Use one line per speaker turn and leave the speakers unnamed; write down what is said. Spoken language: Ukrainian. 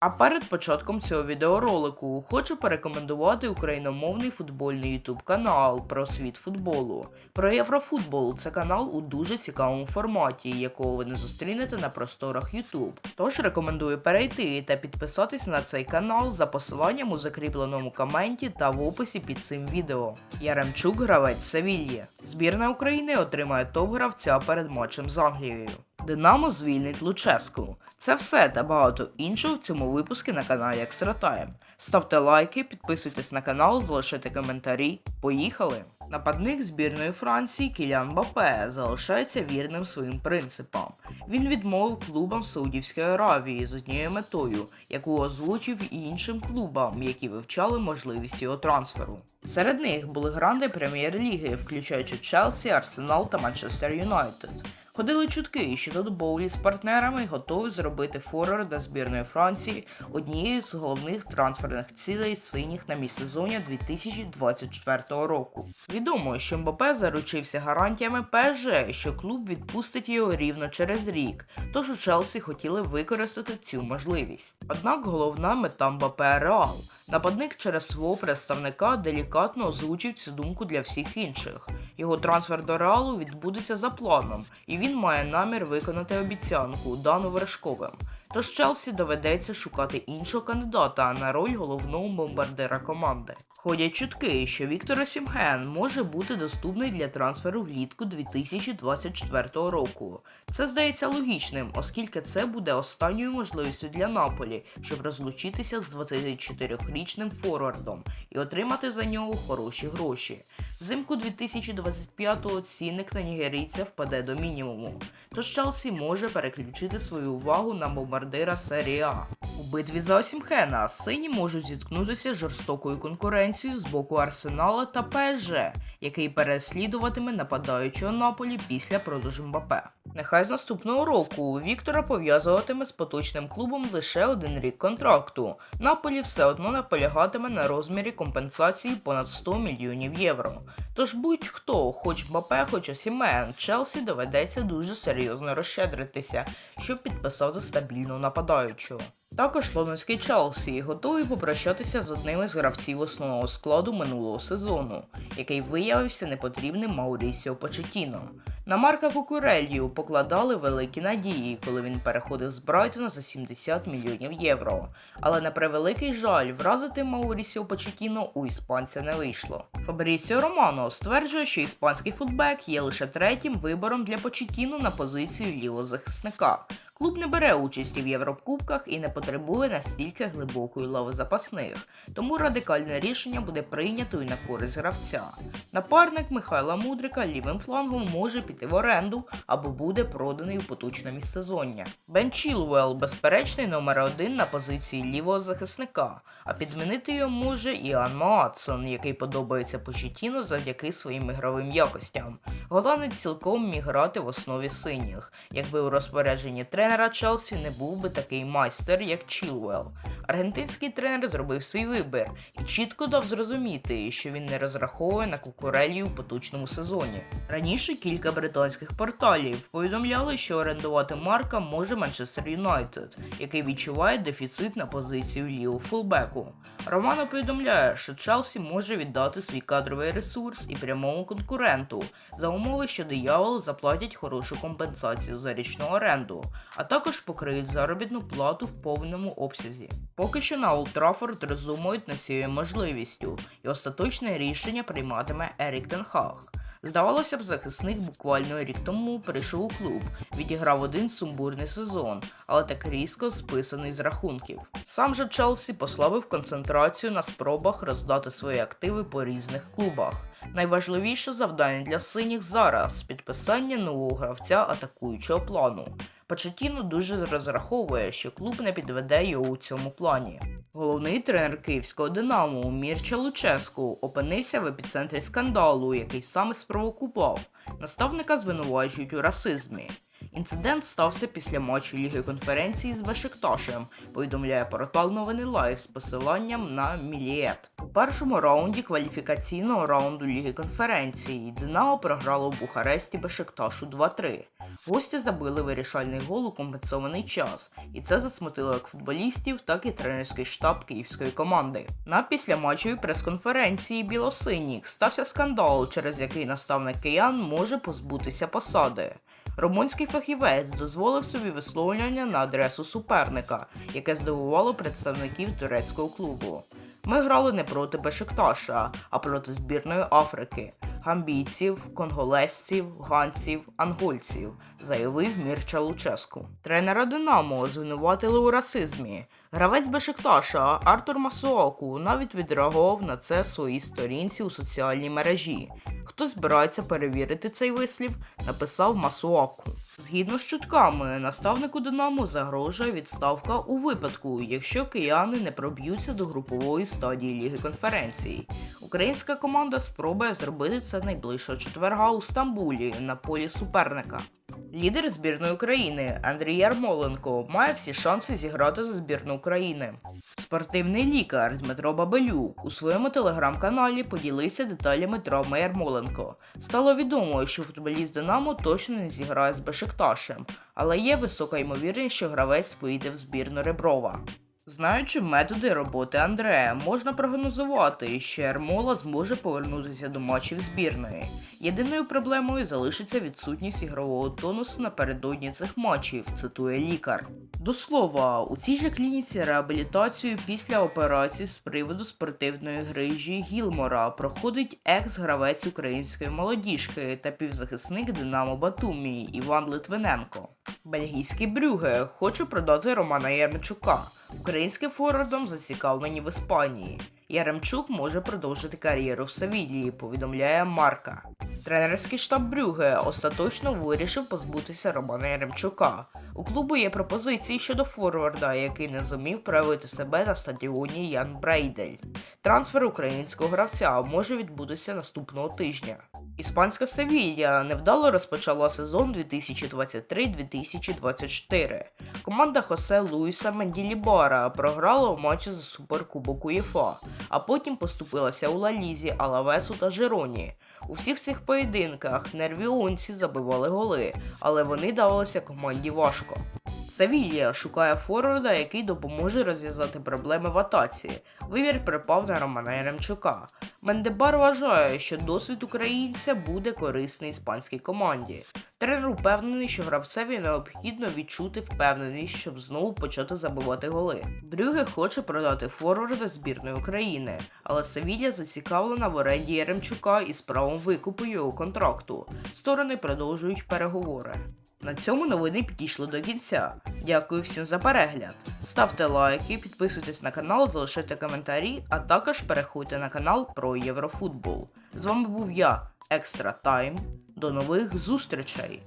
А перед початком цього відеоролику хочу порекомендувати україномовний футбольний YouTube канал про світ футболу. Про Єврофутбол це канал у дуже цікавому форматі, якого ви не зустрінете на просторах YouTube. Тож рекомендую перейти та підписатись на цей канал за посиланням у закріпленому коменті та в описі під цим відео. Яремчук гравець Севільї. Збірна України отримає топ-гравця перед матчем з Англією. Динамо звільнить Луческу. Це все та багато іншого в цьому випуску на каналі Time. Ставте лайки, підписуйтесь на канал, залишайте коментарі. Поїхали! Нападник збірної Франції Кілян Бапе залишається вірним своїм принципам. Він відмовив клубам Саудівської Аравії з однією метою, яку озвучив і іншим клубам, які вивчали можливість його трансферу. Серед них були гранди прем'єр-ліги, включаючи Челсі, Арсенал та Манчестер Юнайтед. Ходили чутки, що тут Боулі з партнерами готові зробити форварда збірної Франції однією з головних трансферних цілей синіх на міжсезоння 2024 року. Відомо, що Мбапе заручився гарантіями ПСЖ, що клуб відпустить його рівно через рік, тож у Челсі хотіли використати цю можливість. Однак головна мета Мбапе Реал. Нападник через свого представника делікатно озвучив цю думку для всіх інших. Його трансфер до Реалу відбудеться за планом, і він має намір виконати обіцянку, дану Вершковим. Тож Челсі доведеться шукати іншого кандидата на роль головного бомбардира команди. Ходять чутки, що Віктор Осімген може бути доступний для трансферу влітку 2024 року. Це здається логічним, оскільки це буде останньою можливістю для Наполі, щоб розлучитися з 24-річним форвардом і отримати за нього хороші гроші. Взимку 2025-го цінник на нігерійця впаде до мінімуму, тож Челсі може переключити свою увагу на бомбардира серії А. У битві за Осімхена сині можуть зіткнутися з жорстокою конкуренцією з боку Арсенала та ПСЖ, який переслідуватиме нападаючого Наполі після продажу Мбапе. Нехай з наступного року Віктора пов'язуватиме з поточним клубом лише один рік контракту. Наполі все одно наполягатиме на розмірі компенсації понад 100 мільйонів євро. Тож будь-хто, хоч Мбапе, хоч Осімен, Челсі доведеться дуже серйозно розщедритися, щоб підписати стабільного нападаючого. Також лондонський Челсі готовий попрощатися з одним із гравців основного складу минулого сезону, який виявився непотрібним Маурісіо Почетіно. На Марка Кукурелью покладали великі надії, коли він переходив з Брайтона за 70 мільйонів євро. Але на превеликий жаль, вразити Маурісіо Почетіно у іспанця не вийшло. Фабрісіо Романо стверджує, що іспанський футбек є лише третім вибором для Почетіно на позицію лівого захисника. Клуб не бере участі в Єврокубках і не потребує настільки глибокої лави запасних, тому радикальне рішення буде прийнято і на користь гравця. Напарник Михайла Мудрика лівим флангом може піти в оренду або буде проданий у поточне міжсезоння. Бен Чілвелл безперечний номер один на позиції лівого захисника, а підмінити його може Іан Маатсон, який подобається Почетіно завдяки своїм ігровим якостям. Голландець цілком міг грати в основі синіх, якби у розпорядженні тренера Челсі не був би такий майстер, як Чілвелл. Аргентинський тренер зробив свій вибір і чітко дав зрозуміти, що він не розраховує на кукурелію у поточному сезоні. Раніше кілька британських порталів повідомляли, що орендувати Марка може Манчестер Юнайтед, який відчуває дефіцит на позицію лівого фулбеку. Романо повідомляє, що Челсі може віддати свій кадровий ресурс і прямому конкуренту за умови, що диявол заплатять хорошу компенсацію за річну оренду, а також покриють заробітну плату в повному обсязі. Поки що на Олд Траффорд роздумують над цією можливістю, і остаточне рішення прийматиме Ерік Тенхаг. Здавалося б, захисник буквально рік тому прийшов у клуб, відіграв один сумбурний сезон, але так різко списаний з рахунків. Сам же Челсі послабив концентрацію на спробах роздати свої активи по різних клубах. Найважливіше завдання для синіх зараз підписання нового гравця атакуючого плану. Почетіно дуже розраховує, що клуб не підведе його у цьому плані. Головний тренер київського Динамо Мірча Луческу опинився в епіцентрі скандалу, який саме спровокував. Наставника звинувачують у расизмі. Інцидент стався після матчу Ліги конференції з Бешикташем, повідомляє портал Новини Лайв з посиланням на Мілієт. У першому раунді кваліфікаційного раунду Ліги конференції Динамо програло в Бухаресті Бешикташу 2-3. Гості забили вирішальний гол у компенсований час, і це засмутило як футболістів, так і тренерський штаб київської команди. На післяматчевій прес-конференції Білосиніх стався скандал, через який наставник киян може позбутися посади. Румунський фахівець дозволив собі висловлювання на адресу суперника, яке здивувало представників турецького клубу. Ми грали не проти Бешикташа, а проти збірної Африки, гамбійців, конголезців, ганців, ангольців, заявив Мірча Луческу. Тренера Динамо звинуватили у расизмі. Гравець Бешикташа Артур Масуоку навіть відреагував на це своїй сторінці у соціальній мережі. Хто збирається перевірити цей вислів, написав Масуоку. Згідно з чутками, наставнику Динамо загрожує відставка у випадку, якщо кияни не проб'ються до групової стадії Ліги конференцій. Українська команда спробує зробити це найближчого четверга у Стамбулі на полі суперника. Лідер збірної України Андрій Ярмоленко має всі шанси зіграти за збірну України. Спортивний лікар Дмитро Бабелюк у своєму телеграм-каналі поділився деталями травми Ярмоленко. Стало відомо, що футболіст Динамо точно не зіграє з Бешикташем, але є висока ймовірність, що гравець поїде в збірну Реброва. Знаючи методи роботи Андрея, можна прогнозувати, що Ермола зможе повернутися до матчів збірної. Єдиною проблемою залишиться відсутність ігрового тонусу напередодні цих матчів, цитує лікар. До слова, у цій же клініці реабілітацію після операції з приводу спортивної грижі Гілмора проходить екс-гравець української молодіжки та півзахисник Динамо Батумі Іван Литвиненко. Бельгійський Брюге хоче продати Романа Яремчука. Українським форвардом зацікавлені в Іспанії. Яремчук може продовжити кар'єру в Севілії, повідомляє Марка. Тренерський штаб Брюге остаточно вирішив позбутися Романа Яремчука. У клубу є пропозиції щодо форварда, який не зумів проявити себе на стадіоні Ян Брейдель. Трансфер українського гравця може відбутися наступного тижня. Іспанська Севілья невдало розпочала сезон 2023-2024. Команда Хосе Луїса Менділібара програла у матчі за Суперкубок УЄФА, а потім поступилася у Лалізі, Алавесу та Жероні. У всіх цих поєдинках нервіонці забивали голи, але вони давалися команді важко. Севілія шукає форварда, який допоможе розв'язати проблеми в атаці. Вибір припав на Романа Яремчука. Мендебар вважає, що досвід українця буде корисний іспанській команді. Тренер упевнений, що гравцеві необхідно відчути впевненість, щоб знову почати забивати голи. Брюге хоче продати форварда збірної України, але Севілля зацікавлена в оренді Яремчука із правом викупу його контракту. Сторони продовжують переговори. На цьому новини підійшли до кінця. Дякую всім за перегляд. Ставте лайки, підписуйтесь на канал, залишайте коментарі, а також переходьте на канал про Єврофутбол. З вами був я, Екстра Тайм. До нових зустрічей!